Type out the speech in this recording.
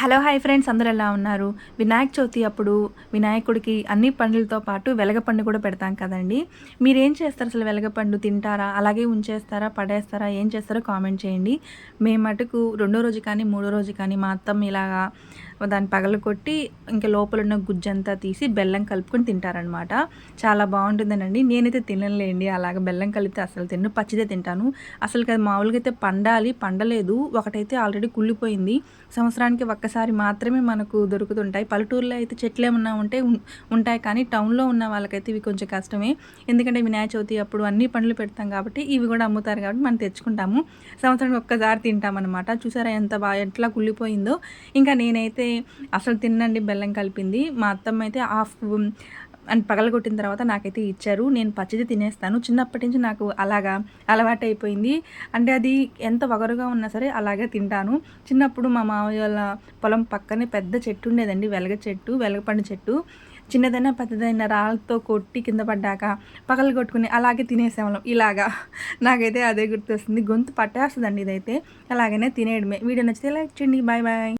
Hello hi friends అందరూ ఎలా ఉన్నారు? వినాయక చవితి అప్పుడు వినాయకుడికి అన్ని పండ్లతో పాటు వెలగపండు కూడా పెడతాం కదండి. మీరేం చేస్తారు? అసలు వెలగపండు తింటారా? అలాగే ఉంచేస్తారా? పడేస్తారా? ఏం చేస్తారో కామెంట్ చేయండి. మేము మటుకు రెండో రోజు కానీ మూడో రోజు కానీ మా అత్తమ్మ ఇలాగా దాన్ని పగలు కొట్టి ఇంకా లోపల ఉన్న గుజ్జంతా తీసి బెల్లం కలుపుకొని తింటారనమాట చాలా బాగుంటుందనండి. నేనైతే తినలేండి అలాగ బెల్లం కలిపితే అసలు తిన్ను పచ్చిదే తింటాను. అసలు కదా మామూలుగా అయితే పండాలి పండలేదు. ఒకటైతే ఆల్రెడీ కుళ్ళిపోయింది. సంవత్సరానికి ఒక్కసారి మాత్రమే మనకు దొరుకుతుంటాయి. పల్లెటూరులో అయితే చెట్లు ఏమన్నా ఉంటే ఉంటాయి కానీ టౌన్లో ఉన్న వాళ్ళకైతే ఇవి కొంచెం కష్టమే. ఎందుకంటే వినాయక చవితి అప్పుడు అన్ని పండ్లు పెడతాం కాబట్టి ఇవి కూడా అమ్ముతారు కాబట్టి మనం తెచ్చుకుంటాము. సంవత్సరానికి ఒక్కసారి తింటామన్నమాట. చూసారా ఎంత బాగా ఎట్లా కుళ్ళిపోయిందో. ఇంకా నేనైతే అసలు తిన్నండి బెల్లం కలిపింది. మా అత్తమ్మ అయితే హాఫ్ అని పగలగొట్టిన తర్వాత నాకైతే ఇచ్చారు. నేను పచ్చిది తినేస్తాను. చిన్నప్పటి నుంచి నాకు అలాగా అలవాటు అయిపోయింది అంటే అది ఎంత వగరుగా ఉన్నా సరే అలాగే తింటాను. చిన్నప్పుడు మా మామయ్య వాళ్ళ పొలం పక్కనే పెద్ద చెట్టు ఉండేదండి. వెలగ చెట్టు వెలగపండు చెట్టు. చిన్నదైనా పెద్దదైన రాళ్ళతో కొట్టి కింద పడ్డాక పగలు కొట్టుకుని అలాగే తినేసేవాళ్ళం. ఇలాగా. నాకైతే అదే గుర్తొస్తుంది. గొంతు పట్టేస్తుందండి ఇదైతే. అలాగనే తినేయడమే. వీడియో నచ్చితే లైక్ చేయండి. Bye bye.